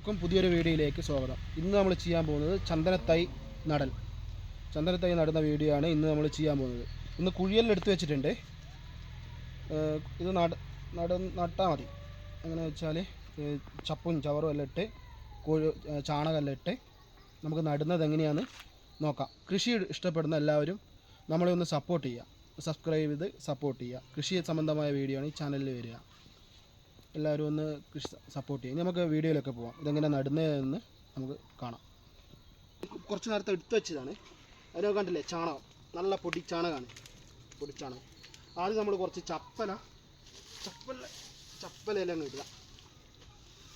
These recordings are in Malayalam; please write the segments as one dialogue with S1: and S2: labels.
S1: എല്ലാവർക്കും പുതിയൊരു വീഡിയോയിലേക്ക് സ്വാഗതം. ഇന്ന് നമ്മൾ ചെയ്യാൻ പോകുന്നത് ചന്ദനത്തൈ നടൽ. ചന്ദനത്തൈ നടുന്ന വീഡിയോ ആണ് ഇന്ന് നമ്മൾ ചെയ്യാൻ പോകുന്നത്. ഇന്ന് കുഴിയെല്ലാം എടുത്ത് വെച്ചിട്ടുണ്ട്. ഇത് നട നട നട്ടാൽ മതി. എങ്ങനെ വെച്ചാൽ ചപ്പും ചവറും എല്ലാം ഇട്ട് കോഴി ചാണകമെല്ലാം ഇട്ട് നമുക്ക് നടുന്നത് എങ്ങനെയാണെന്ന് നോക്കാം. കൃഷി ഇഷ്ടപ്പെടുന്ന എല്ലാവരും നമ്മളെ ഒന്ന് സപ്പോർട്ട് ചെയ്യുക. സബ്സ്ക്രൈബ് ചെയ്ത് സപ്പോർട്ട് ചെയ്യുക. കൃഷി സംബന്ധമായ വീഡിയോ ആണ് ഈ ചാനലിൽ വരിക. എല്ലാവരും ഒന്ന് കൃഷി സപ്പോർട്ട് ചെയ്യും. നമുക്ക് വീഡിയോയിലൊക്കെ പോവാം. ഇതെങ്ങനെ നടുന്നതെന്ന് നമുക്ക് കാണാം. കുറച്ച് നേരത്തെ എടുത്തു വെച്ചതാണ്. അതിനൊക്കെ കണ്ടില്ലേ? ചാണകം. നല്ല പൊടി ചാണകമാണ് പൊടി ചാണകം. ആദ്യം നമ്മൾ കുറച്ച് ചപ്പല ചപ്പല ചപ്പലയെല്ലാം ഇടുക.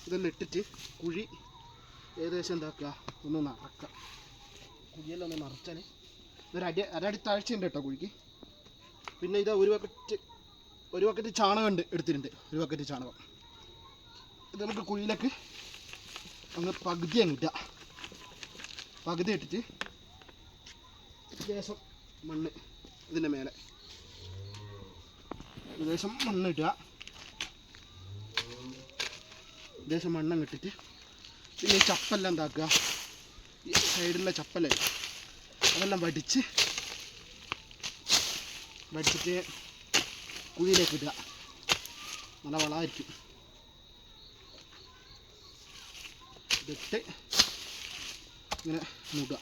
S1: ഇതെല്ലാം ഇട്ടിട്ട് കുഴി ഏകദേശം എന്താക്കുക? ഒന്ന് നിറക്കുക. കുഴിയെല്ലാം ഒന്ന് നിറച്ചാൽ ഇതൊരു അടി അരടി താഴ്ചയുണ്ട് കേട്ടോ കുഴിക്ക്. പിന്നെ ഇത് ഒരു ബക്കറ്റ് ഒരു ബക്കറ്റ് ചാണകം ഉണ്ട് എടുത്തിട്ടുണ്ട്. ഒരു ബക്കറ്റ് ചാണകം. ഇത് നമുക്ക് കുഴിയിലേക്ക് അങ്ങ് പകുതി അങ്ങ് ഇടുക. പകുതി ഇട്ടിട്ട് ലേശം മണ്ണ് ഇതിന്റെ മേലെ. ലേശം മണ്ണ് ഇട്ടുക ലേശം മണ്ണങ്ങ് ഇട്ടിട്ട് പിന്നെ ചപ്പെല്ലാം എന്താക്കുക? ഈ സൈഡിലുള്ള ചപ്പല്ലേ? അതെല്ലാം വടിച്ച് വടിച്ചിട്ട് കുഴിയിലേക്ക് ഇടുക. നല്ല വളമായിരിക്കും. ഇതിട്ട് ഇങ്ങനെ മൂടുക.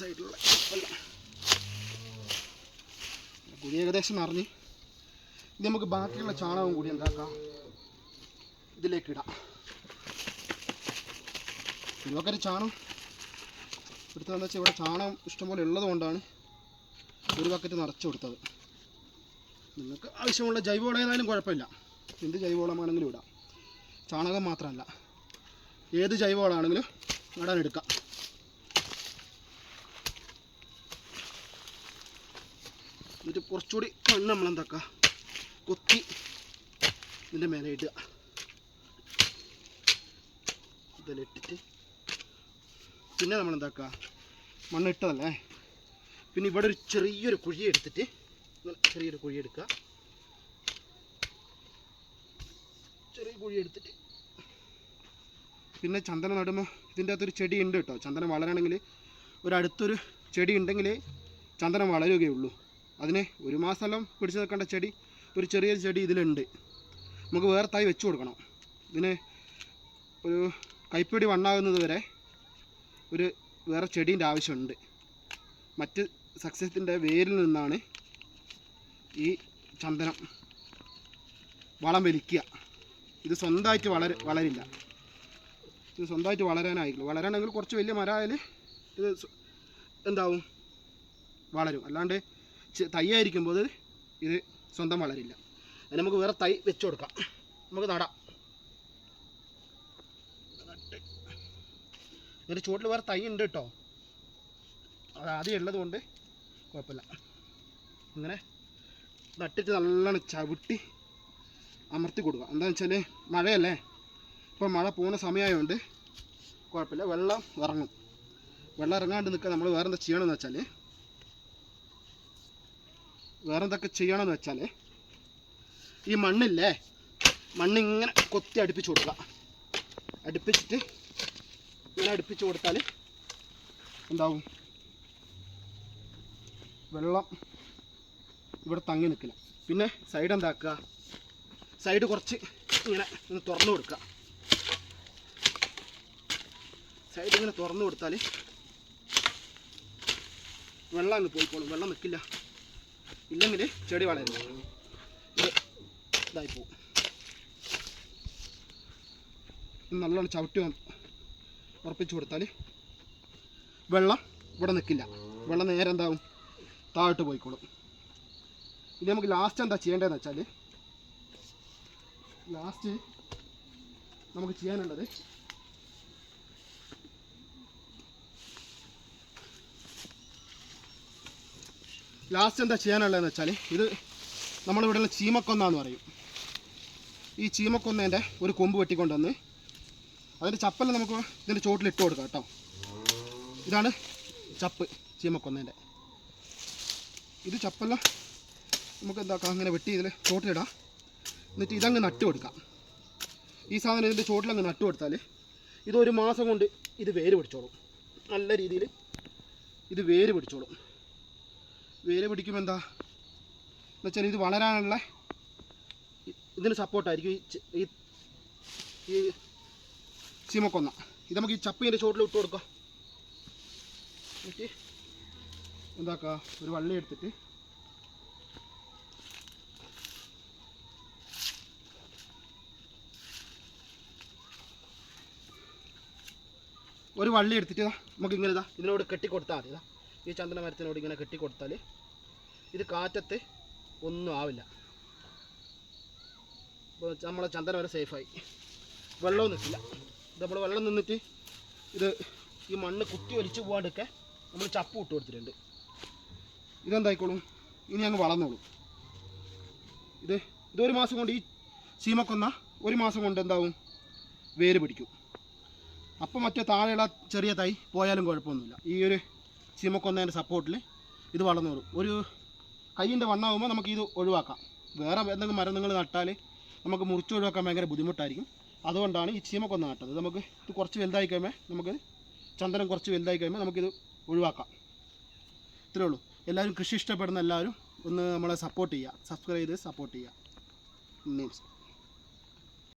S1: സൈഡിലുള്ള കുഴി ഏകദേശം നിറഞ്ഞ്. ഇനി നമുക്ക് ബാക്കിയുള്ള ചാണകം കൂടി എന്താക്കാം? ഇതിലേക്ക് ഇടാം. ചാണം ചാണകം. എടുത്തതെന്ന് വെച്ചാൽ ഇവിടെ ചാണകം ഇഷ്ടംപോലെ ഉള്ളത് കൊണ്ടാണ് ഒരു ബക്കറ്റ് നിറച്ചു കൊടുത്തത്. നിങ്ങൾക്ക് ആവശ്യമുള്ള ജൈവവളം ഏതായാലും കുഴപ്പമില്ല. എന്ത് ജൈവവളമാണെങ്കിലും ഇടാം. ചാണകം മാത്രമല്ല. ഏത് ജൈവവളമാണെങ്കിലും നടാൻ എടുക്കാം. എന്നിട്ട് കുറച്ചുകൂടി മണ്ണ് നമ്മൾ എന്താക്കുക കൊത്തി ഇതിന്റെ മേലെ ഇടുക. ഇതെല്ലാം ഇട്ടിട്ട് പിന്നെ നമ്മൾ എന്താക്കുക മണ്ണ് ഇട്ടതല്ലേ? പിന്നെ ഇവിടെ ഒരു ചെറിയൊരു കുഴി എടുത്തിട്ട് ചെറിയൊരു കുഴി എടുക്കുക. ചെറിയ കുഴി എടുത്തിട്ട് പിന്നെ ചന്ദനം നടുമ്പോൾ ഇതിന്റെ അകത്തൊരു ചെടി ഉണ്ട് കേട്ടോ. ചന്ദനം വളരണമെങ്കിൽ ഒരു അടുത്തൊരു ചെടി ഉണ്ടെങ്കിൽ ചന്ദനം വളരുകയുള്ളൂ അതിന് ഒരു മാസമെല്ലാം പിടിച്ചു നിൽക്കേണ്ട ചെടി ഒരു ചെറിയ ചെടി ഇതിലുണ്ട്. നമുക്ക് വേറെ തൈ വെച്ചു കൊടുക്കണം. ഇതിന് ഒരു കൈപ്പിടി വണ്ണാകുന്നത് വരെ ഒരു വേറെ ചെടീന്റെ ആവശ്യമുണ്ട്. മറ്റ് സസ്യത്തിന്റെ വേരിൽ നിന്നാണ് ഈ ചന്ദനം വളം വലിക്കുക. ഇത് സ്വന്തമായിട്ട് വളര വളരില്ല. ഇത് സ്വന്തമായിട്ട് വളരാനായിരിക്കും വളരണമെങ്കിൽ കുറച്ച് വലിയ മരമായാൽ ഇത് എന്താവും? വളരും. അല്ലാണ്ട് തൈയായിരിക്കുമ്പോൾ ഇത് സ്വന്തം വളരില്ല. അതിന് നമുക്ക് വേറെ തൈ വെച്ച് കൊടുക്കാം. നമുക്ക് നടാം. ഇതിന്റെ ചുവട്ടിൽ വേറെ തൈ ഉണ്ട് കേട്ടോ. അത് ആദ്യം ഉള്ളത് കൊണ്ട് കുഴപ്പമില്ല. ഇങ്ങനെ നട്ടിട്ട് നല്ലോണം ചവിട്ടി അമർത്തി കൊടുക്കുക. എന്താണെന്ന് വെച്ചാൽ മഴയല്ലേ? ഇപ്പോൾ മഴ പോകുന്ന സമയമായതുകൊണ്ട് കുഴപ്പമില്ല വെള്ളം ഇറങ്ങും. വെള്ളം ഇറങ്ങാണ്ട് നിൽക്കാൻ നമ്മൾ വേറെ എന്താ ചെയ്യണമെന്ന് വെച്ചാൽ വേറെ എന്തൊക്കെ ചെയ്യണമെന്ന് വെച്ചാൽ ഈ മണ്ണില്ലേ? മണ്ണിങ്ങനെ കൊത്തി അടുപ്പിച്ച് കൊടുക്കുക. അടുപ്പിച്ചിട്ട് ഇങ്ങനെ അടുപ്പിച്ച് കൊടുത്താൽ എന്താവും? വെള്ളം ഇവിടെ തങ്ങി നിൽക്കില്ല. പിന്നെ സൈഡ് എന്താക്കുക? സൈഡ് കുറച്ച് ഇങ്ങനെ ഒന്ന് തുറന്നു കൊടുക്കുക. സൈഡ് ഇങ്ങനെ തുറന്നു കൊടുത്താൽ വെള്ളം അങ്ങ് പോയിക്കോളും. വെള്ളം നിൽക്കില്ല. ഇല്ലെങ്കിൽ ചെടി വളരില്ല ഇത് ഇതായി പോകും. നല്ലോണം ചവിട്ടി ഉറപ്പിച്ച് കൊടുത്താൽ വെള്ളം ഇവിടെ നിൽക്കില്ല. വെള്ളം നേരെ എന്താവും? താഴോട്ട് പോയിക്കോളും. ഇത് നമുക്ക് ലാസ്റ്റ് എന്താ ചെയ്യേണ്ടതെന്ന് വെച്ചാൽ ലാസ്റ്റ് നമുക്ക് ചെയ്യാനുള്ളത് ലാസ്റ്റ് എന്താ ചെയ്യാനുള്ളതെന്ന് വെച്ചാൽ ഇത് നമ്മളിവിടെയുള്ള ചീമക്കൊന്നാന്ന് പറയും. ഈ ചീമക്കൊന്നേന്റെ ഒരു കൊമ്പ് വെട്ടിക്കൊണ്ടുവന്ന് അതിന്റെ ചപ്പെല്ലാം നമുക്ക് ഇതിന്റെ ചോട്ടിൽ ഇട്ട് കൊടുക്കാം കേട്ടോ. ഇതാണ് ചപ്പ് ചീമക്കൊന്നേന്റെ. ഇത് ചപ്പെല്ലാം നമുക്ക് എന്താക്കാം അങ്ങനെ വെട്ടി ഇതിൽ ചോട്ടിലിടാം. എന്നിട്ട് ഇതങ്ങ് നട്ട് കൊടുക്കാം. ഈ സാധനം ഇതിന്റെ ചോട്ടിലങ്ങ് നട്ട് കൊടുത്താൽ ഇത് ഒരു മാസം കൊണ്ട് ഇത് വേര് പിടിച്ചോളും. നല്ല രീതിയിൽ ഇത് വേര് പിടിച്ചോളും. വേര് പിടിക്കുമ്പോൾ എന്താ എന്ന് വെച്ചാൽ ഇത് വളരാനുള്ള ഇതിന് സപ്പോർട്ടായിരിക്കും ഈ ഈ ചീമക്കൊന്ന. ഇത് നമുക്ക് ഈ ചപ്പീന്റെ ചോട്ടിൽ ഇട്ട് കൊടുക്കാം. എന്നിട്ട് എന്താക്കുക ഒരു വള്ളി എടുത്തിട്ട് ഒരു വള്ളി എടുത്തിട്ട് നമുക്ക് ഇങ്ങനെ ഇതാ ഇതിനോട് കെട്ടിക്കൊടുത്താൽ മതി. ഇതാ ഈ ചന്ദന മരത്തിനോട് ഇങ്ങനെ കെട്ടിക്കൊടുത്താൽ ഇത് കാറ്റത്ത് ഒന്നും ആവില്ല. നമ്മളെ ചന്ദന വരെ സേഫായി വെള്ളവും നിൽക്കില്ല. ഇത് നമ്മൾ വെള്ളം നിന്നിട്ട് ഇത് ഈ മണ്ണ് കുത്തി ഒലിച്ച് പോകാണ്ടൊക്കെ നമ്മൾ ചപ്പ് ഇട്ട് കൊടുത്തിട്ടുണ്ട്. ഇതെന്തായിക്കോളും? ഇനി അങ്ങ് വളർന്നോളും. ഇത് ഇതൊരു മാസം കൊണ്ട് ഈ സീമക്കൊന്ന ഒരു മാസം കൊണ്ട് എന്താവും? വേര് പിടിക്കും. അപ്പം മറ്റേ താഴെയുള്ള ചെറിയ തൈ പോയാലും കുഴപ്പമൊന്നുമില്ല. ഈ ഒരു ചീമക്കൊന്നതിന്റെ സപ്പോർട്ടിൽ ഇത് വളർന്നോളും. ഒരു കൈയിന്റെ വണ്ണമാകുമ്പോൾ നമുക്ക് ഇത് ഒഴിവാക്കാം. വേറെ എന്തെങ്കിലും മരം നിങ്ങൾ നട്ടാൽ നമുക്ക് മുറിച്ച് ഒഴിവാക്കാൻ ഭയങ്കര ബുദ്ധിമുട്ടായിരിക്കും. അതുകൊണ്ടാണ് ഈ ചീമക്കൊന്ന നട്ടത്. നമുക്ക് ഇത് കുറച്ച് വലുതായി കഴിയുമ്പോൾ നമുക്ക് ചന്ദനം കുറച്ച് വലുതായി കഴിയുമ്പോൾ നമുക്കിത് ഒഴിവാക്കാം. ഇത്രയേ ഉള്ളൂ. എല്ലാവരും കൃഷി ഇഷ്ടപ്പെടുന്ന എല്ലാവരും ഒന്ന് നമ്മളെ സപ്പോർട്ട് ചെയ്യുക. സബ്സ്ക്രൈബ് ചെയ്ത് സപ്പോർട്ട് ചെയ്യുക. മീൻസ്